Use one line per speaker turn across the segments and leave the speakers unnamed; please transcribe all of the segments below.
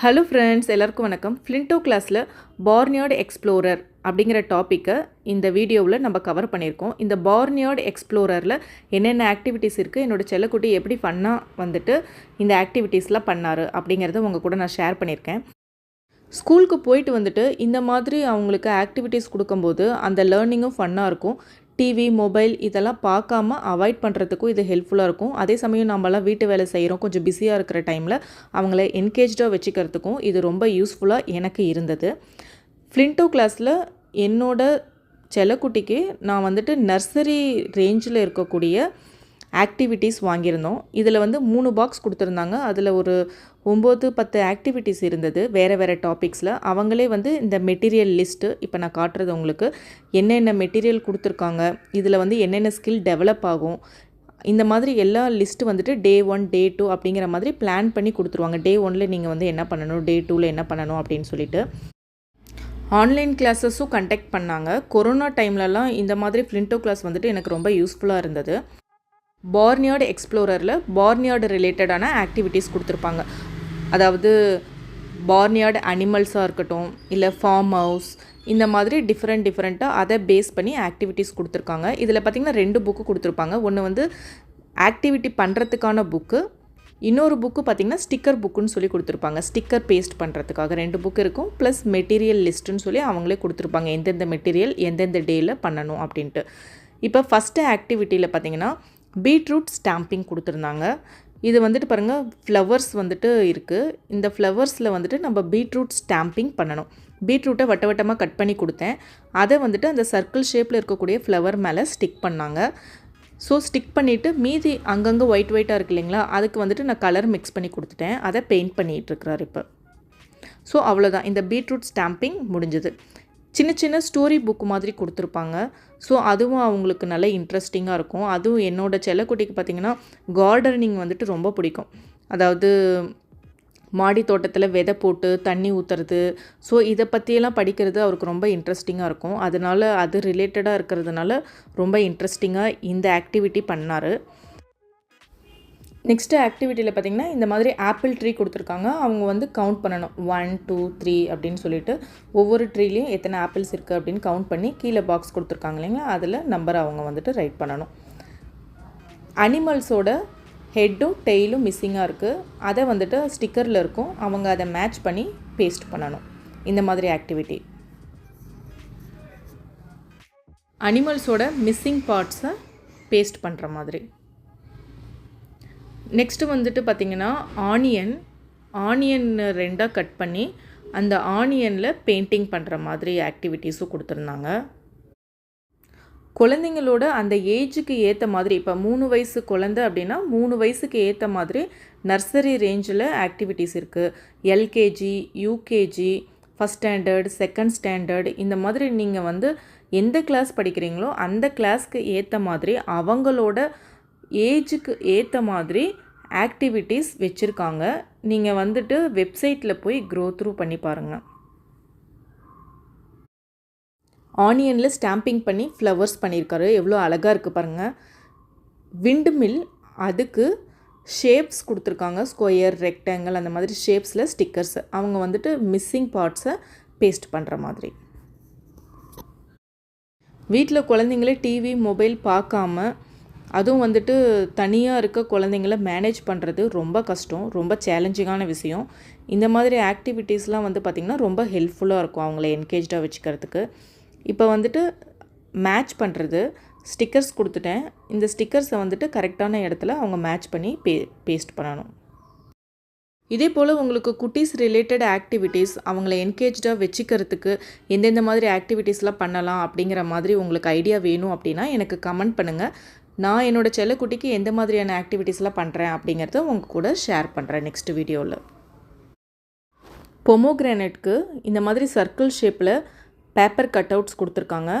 Hello friends எல்லாருக்கும் வணக்கம். ஃப்ளின்டோ கிளாஸில் பார்னியார்டு எக்ஸ்ப்ளோரர் அப்படிங்கிற டாப்பிக்கை இந்த வீடியோவில் நம்ம கவர் பண்ணியிருக்கோம். இந்த பார்னியார்டு எக்ஸ்ப்ளோரரில் என்னென்ன ஆக்டிவிட்டீஸ் இருக்குது என்னோட செல்லக்குட்டி எப்படி ஃபன்னாக வந்துட்டு இந்த ஆக்டிவிட்டீஸ்லாம் பண்ணார் அப்படிங்கிறத உங்கள் கூட நான் ஷேர் பண்ணியிருக்கேன். ஸ்கூலுக்கு போயிட்டு வந்துட்டு இந்த மாதிரி அவங்களுக்கு ஆக்டிவிட்டீஸ் கொடுக்கும்போது அந்த லேர்னிங்கும் ஃபன்னாக இருக்கும். டிவி மொபைல் இதெல்லாம் பார்க்காம அவாய்ட் பண்ணுறதுக்கும் இது ஹெல்ப்ஃபுல்லாக இருக்கும். அதே சமயம் நம்மளாம் வீட்டு வேலை செய்கிறோம் கொஞ்சம் பிஸியாக இருக்கிற டைமில் அவங்கள என்கேஜாக வச்சுக்கிறதுக்கும் இது ரொம்ப யூஸ்ஃபுல்லாக எனக்கு இருந்தது. ஃப்ளின்டோ கிளாஸில் என்னோட செல்லக்குட்டிக்கு நான் வந்துட்டு நர்சரி ரேஞ்சில் இருக்கக்கூடிய ஆக்டிவிட்டீஸ் வாங்கியிருந்தோம். இதில் வந்து மூணு பாக்ஸ் கொடுத்துருந்தாங்க. அதில் ஒரு ஒம்பது பத்து ஆக்டிவிட்டீஸ் இருந்தது வேறு வேறு டாபிக்ஸில் அவங்களே வந்து இந்த மெட்டீரியல் லிஸ்ட்டு இப்போ நான் காட்டுறது உங்களுக்கு என்னென்ன மெட்டீரியல் கொடுத்துருக்காங்க இதில் வந்து என்னென்ன ஸ்கில் டெவலப் ஆகும் இந்த மாதிரி எல்லா லிஸ்ட்டு வந்துட்டு டே ஒன் டே டூ அப்படிங்கிற மாதிரி பிளான் பண்ணி கொடுத்துருவாங்க. டே ஒனில் நீங்கள் வந்து என்ன பண்ணணும் டே டூவில் என்ன பண்ணணும் அப்படின்னு சொல்லிட்டு. ஆன்லைன் கிளாஸஸும் கண்டக்ட் பண்ணாங்க. கொரோனா டைம்லலாம் இந்த மாதிரி ஃப்ளின்டோ கிளாஸ் வந்துட்டு எனக்கு ரொம்ப யூஸ்ஃபுல்லாக இருந்தது. பார்னியார்டு எக்ஸ்ப்ளோரரில் பார்னியார்டு ரிலேட்டடான ஆக்டிவிட்டீஸ் கொடுத்துருப்பாங்க. அதாவது பார்னியார்டு அனிமல்ஸாக இருக்கட்டும் இல்லை ஃபார்ம் ஹவுஸ் இந்த மாதிரி டிஃப்ரெண்ட் டிஃப்ரெண்ட்டாக அதை பேஸ் பண்ணி ஆக்டிவிட்டீஸ் கொடுத்துருக்காங்க. இதில் பார்த்திங்கன்னா ரெண்டு புக்கு கொடுத்துருப்பாங்க. ஒன்று வந்து ஆக்டிவிட்டி பண்ணுறதுக்கான புக்கு இன்னொரு புக்கு பார்த்திங்கன்னா ஸ்டிக்கர் புக்குன்னு சொல்லி கொடுத்துருப்பாங்க. ஸ்டிக்கர் பேஸ்ட் பண்ணுறதுக்காக ரெண்டு புக்கு இருக்கும். ப்ளஸ் மெட்டீரியல் லிஸ்ட்டுன்னு சொல்லி அவங்களே கொடுத்துருப்பாங்க. எந்தெந்த மெட்டீரியல் எந்தெந்த டேயில் பண்ணணும் அப்படின்ட்டு. இப்போ ஃபஸ்ட்டு ஆக்டிவிட்டியில் பார்த்திங்கன்னா பீட்ரூட் ஸ்டாம்பிங் கொடுத்துருந்தாங்க. இது வந்துட்டு பாருங்கள் ஃப்ளவர்ஸ் வந்துட்டு இருக்குது இந்த ஃப்ளவர்ஸில் வந்துட்டு நம்ம பீட்ரூட் ஸ்டாம்பிங் பண்ணணும். பீட்ரூட்டை வட்ட வட்டமாக கட் பண்ணி கொடுத்தேன். அதை வந்துட்டு அந்த சர்க்கிள் ஷேப்பில் இருக்கக்கூடிய ஃப்ளவர் மேலே ஸ்டிக் பண்ணாங்க. ஸோ ஸ்டிக் பண்ணிவிட்டு மீதி அங்கங்கே ஒயிட் ஒயிட்டாக இருக்கு இல்லைங்களா அதுக்கு வந்துட்டு நான் கலர் மிக்ஸ் பண்ணி கொடுத்துட்டேன். அதை பெயிண்ட் பண்ணிகிட்ருக்கிறார் இப்போ. ஸோ அவ்வளோதான் இந்த பீட்ரூட் ஸ்டாம்பிங் முடிஞ்சுது. சின்ன சின்ன ஸ்டோரி புக் மாதிரி கொடுத்துருப்பாங்க. ஸோ அதுவும் அவங்களுக்கு நல்ல இன்ட்ரெஸ்டிங்காக இருக்கும். அதுவும் என்னோடய செல்லக்குட்டிக்கு பார்த்திங்கன்னா கார்டனிங் வந்துட்டு ரொம்ப பிடிக்கும். அதாவது மாடி தோட்டத்தில் விதை போட்டு தண்ணி ஊற்றுறது ஸோ இதை பற்றியெல்லாம் படிக்கிறது அவருக்கு ரொம்ப இன்ட்ரெஸ்டிங்காக இருக்கும். அதனால் அது ரிலேட்டடாக இருக்கிறதுனால ரொம்ப இன்ட்ரெஸ்டிங்காக இந்த ஆக்டிவிட்டி பண்ணார். நெக்ஸ்ட்டு ஆக்டிவிட்டியில் பார்த்திங்கன்னா இந்த மாதிரி ஆப்பிள் ட்ரீ கொடுத்துருக்காங்க. அவங்க வந்து கவுண்ட் பண்ணணும். ஒன் டூ த்ரீ அப்படின்னு சொல்லிட்டு ஒவ்வொரு ட்ரீலையும் எத்தனை ஆப்பிள்ஸ் இருக்குது அப்படின்னு கவுண்ட் பண்ணி கீழே பாக்ஸ் கொடுத்துருக்காங்க இல்லைங்களா? அதில் நம்பர் அவங்க வந்துட்டு ரைட் பண்ணணும். அனிமல்ஸோட ஹெட்டும் டெய்லும் மிஸ்ஸிங்காக இருக்குது அதை வந்துட்டு ஸ்டிக்கரில் இருக்கும். அவங்க அதை மேட்ச் பண்ணி பேஸ்ட் பண்ணணும். இந்த மாதிரி ஆக்டிவிட்டி அனிமல்ஸோட மிஸ்ஸிங் பார்ட்ஸை பேஸ்ட் பண்ணுற மாதிரி. நெக்ஸ்ட்டு வந்துட்டு பார்த்திங்கன்னா ஆனியன் ஆனியன் ரெண்டாக கட் பண்ணி அந்த ஆனியனில் பெயிண்டிங் பண்ணுற மாதிரி ஆக்டிவிட்டீஸும் கொடுத்துருந்தாங்க. குழந்தைங்களோட அந்த ஏஜுக்கு ஏற்ற மாதிரி இப்போ மூணு வயசு குழந்த அப்படின்னா மூணு வயசுக்கு ஏற்ற மாதிரி நர்சரி ரேஞ்சில் ஆக்டிவிட்டீஸ் இருக்குது LKG UKG first standard second standard இந்த மாதிரி நீங்கள் வந்து எந்த கிளாஸ் படிக்கிறீங்களோ அந்த கிளாஸ்க்கு ஏற்ற மாதிரி அவங்களோட ஏஜுக்கு ஏற்ற மாதிரி ஆக்டிவிட்டீஸ் வச்சுருக்காங்க. நீங்கள் வந்துட்டு வெப்சைட்டில் போய் க்ரோ த்ரூ பண்ணி பாருங்கள் ஆனியனில் ஸ்டாம்பிங் பண்ணி ஃப்ளவர்ஸ் பண்ணியிருக்காரு எவ்வளோ அழகாக இருக்குது பாருங்கள் விண்டு மில் அதுக்கு ஷேப்ஸ் கொடுத்துருக்காங்க. ஸ்கொயர் ரெக்டாங்கிள் அந்த மாதிரி ஷேப்ஸில் ஸ்டிக்கர்ஸ் அவங்க வந்துட்டு மிஸ்ஸிங் பார்ட்ஸை பேஸ்ட் பண்ணுற மாதிரி. வீட்டில் குழந்தைங்களே டிவி மொபைல் பார்க்காம அதுவும் வந்துட்டு தனியாக இருக்க குழந்தைங்கள மேனேஜ் பண்ணுறது ரொம்ப கஷ்டம் ரொம்ப சேலஞ்சிங்கான விஷயம். இந்த மாதிரி ஆக்டிவிட்டீஸ்லாம் வந்து பார்த்திங்கன்னா ரொம்ப ஹெல்ப்ஃபுல்லாக இருக்கும் அவங்கள என்கேஜாக வச்சுக்கிறதுக்கு. இப்போ வந்துட்டு மேட்ச் பண்ணுறது ஸ்டிக்கர்ஸ் கொடுத்துட்டேன். இந்த ஸ்டிக்கர்ஸை வந்துட்டு கரெக்டான இடத்துல அவங்க மேட்ச் பண்ணி பே பேஸ்ட் பண்ணணும். இதே போல் உங்களுக்கு குட்டீஸ் ரிலேட்டட் ஆக்டிவிட்டீஸ் அவங்கள என்கேஜாக வச்சுக்கிறதுக்கு எந்தெந்த மாதிரி ஆக்டிவிட்டீஸ்லாம் பண்ணலாம் அப்படிங்கிற மாதிரி உங்களுக்கு ஐடியா வேணும் அப்படின்னா எனக்கு கமெண்ட் பண்ணுங்கள் நான் என்னோடய செல்லக்குட்டிக்கு எந்த மாதிரியான ஆக்டிவிட்டீஸ்லாம் பண்ணுறேன் அப்படிங்கிறத உங்கள் கூட ஷேர் பண்ணுறேன் நெக்ஸ்ட் வீடியோவில் பொமோக்ரானேட்க்கு இந்த மாதிரி சர்க்கிள் ஷேப்பில் பேப்பர் கட் அவுட்ஸ் கொடுத்துருக்காங்க.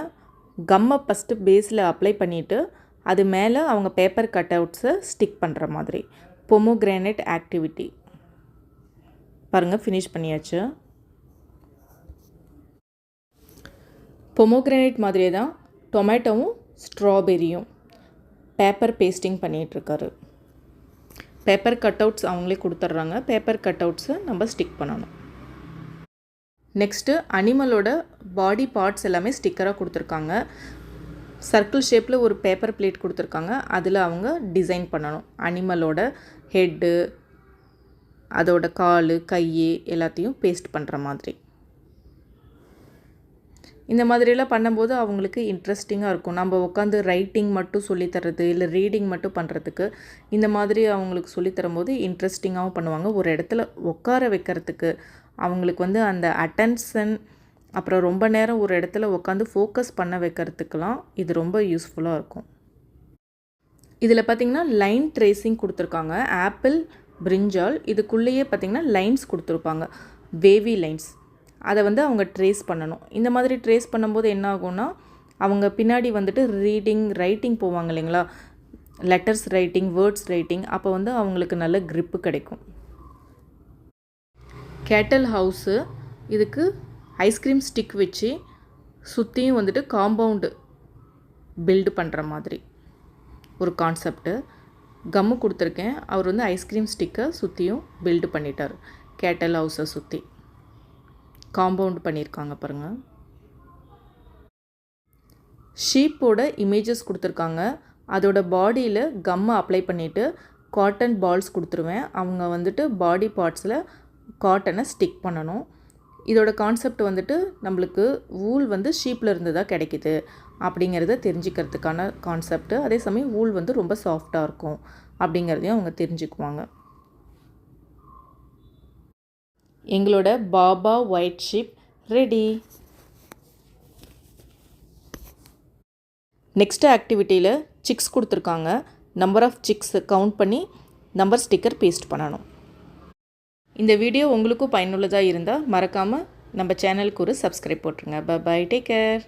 கம்மை ஃபஸ்ட்டு பேஸில் அப்ளை பண்ணிவிட்டு அது மேலே அவங்க பேப்பர் கட் அவுட்ஸை ஸ்டிக் பண்ணுற மாதிரி. பொமோக்ரானேட் ஆக்டிவிட்டி பாருங்கள் ஃபினிஷ் பண்ணியாச்சு. பொமோக்ரானேட் மாதிரியே தான் டொமேட்டோவும் ஸ்ட்ராபெரியும் பேப்பர் பேஸ்டிங் பண்ணிகிட்ருக்காரு. பேப்பர் கட் அவுட்ஸ் அவங்களே கொடுத்துட்றாங்க பேப்பர் கட் அவுட்ஸை நம்ம ஸ்டிக் பண்ணணும். நெக்ஸ்ட்டு அனிமலோட பாடி பார்ட்ஸ் எல்லாமே ஸ்டிக்கராக கொடுத்துருக்காங்க. சர்க்கிள் ஷேப்பில் ஒரு பேப்பர் பிளேட் கொடுத்துருக்காங்க. அதில் அவங்க டிசைன் பண்ணணும். அனிமலோட ஹெட்டு அதோட கால் கை எல்லாத்தையும் பேஸ்ட் பண்ணுற மாதிரி. இந்த மாதிரிலாம் பண்ணும்போது அவங்களுக்கு இன்ட்ரெஸ்டிங்காக இருக்கும். நம்ம உட்காந்து ரைட்டிங் மட்டும் சொல்லித்தரது இல்லை ரீடிங் மட்டும் பண்ணுறதுக்கு இந்த மாதிரி அவங்களுக்கு சொல்லித்தரும்போது இன்ட்ரெஸ்டிங்காகவும் பண்ணுவாங்க. ஒரு இடத்துல உட்கார வைக்கிறதுக்கு அவங்களுக்கு வந்து அந்த அட்டென்ஷன் அப்புறம் ரொம்ப நேரம் ஒரு இடத்துல உட்காந்து ஃபோக்கஸ் பண்ண வைக்கிறதுக்கெலாம் இது ரொம்ப யூஸ்ஃபுல்லாக இருக்கும். இதில் பார்த்திங்கன்னா லைன் ட்ரேசிங் கொடுத்துருக்காங்க. ஆப்பிள் பிரிஞ்சால் இதுக்குள்ளேயே பார்த்திங்கன்னா லைன்ஸ் கொடுத்துருப்பாங்க. வேவி லைன்ஸ் அதை வந்து அவங்க ட்ரேஸ் பண்ணணும். இந்த மாதிரி ட்ரேஸ் பண்ணும்போது என்ன ஆகும்னா அவங்க பின்னாடி வந்துட்டு ரீடிங் ரைட்டிங் போவாங்க இல்லைங்களா? லெட்டர்ஸ் ரைட்டிங் வேர்ட்ஸ் ரைட்டிங் அப்போ வந்து அவங்களுக்கு நல்ல க்ரிப்பு கிடைக்கும். கேட்டல் ஹவுஸு இதுக்கு ஐஸ்கிரீம் ஸ்டிக் வச்சு சுற்றியும் வந்துட்டு காம்பவுண்டு பில்டு பண்ணுற மாதிரி ஒரு கான்செப்ட்டு கம்மு கொடுத்துருக்கேன். அவர் வந்து ஐஸ்கிரீம் ஸ்டிக்கை சுற்றியும் பில்டு பண்ணிட்டார். கேட்டல் ஹவுஸை சுற்றி காம்பவுண்ட் பண்ணியிருக்காங்க பாருங்கள் ஷீப்போட இமேஜஸ் கொடுத்துருக்காங்க. அதோட பாடியில் கம்மை அப்ளை பண்ணிவிட்டு காட்டன் பால்ஸ் கொடுத்துருவேன். அவங்க வந்துட்டு பாடி பார்ட்ஸில் காட்டனை ஸ்டிக் பண்ணணும். இதோட கான்செப்ட் வந்துட்டு நம்மளுக்கு ஊல் வந்து ஷீப்பில் இருந்து தான் கிடைக்கிது அப்படிங்கிறத தெரிஞ்சுக்கிறதுக்கான கான்செப்ட்டு அதே சமயம் ஊல் வந்து ரொம்ப சாஃப்டாக இருக்கும் அப்படிங்கிறதையும் அவங்க தெரிஞ்சுக்குவாங்க. எங்களோட baa baa white sheep ready next ஆக்டிவிட்டியில் six கொடுத்துருக்காங்க. நம்பர் ஆஃப் சிக்ஸ் கவுண்ட் பண்ணி நம்பர் ஸ்டிக்கர் பேஸ்ட் பண்ணணும். இந்த வீடியோ உங்களுக்கும் பயனுள்ளதாக இருந்தால் மறக்காமல் நம்ம சேனலுக்கு ஒரு சப்ஸ்கிரைப் போட்டுருங்க. Bye take care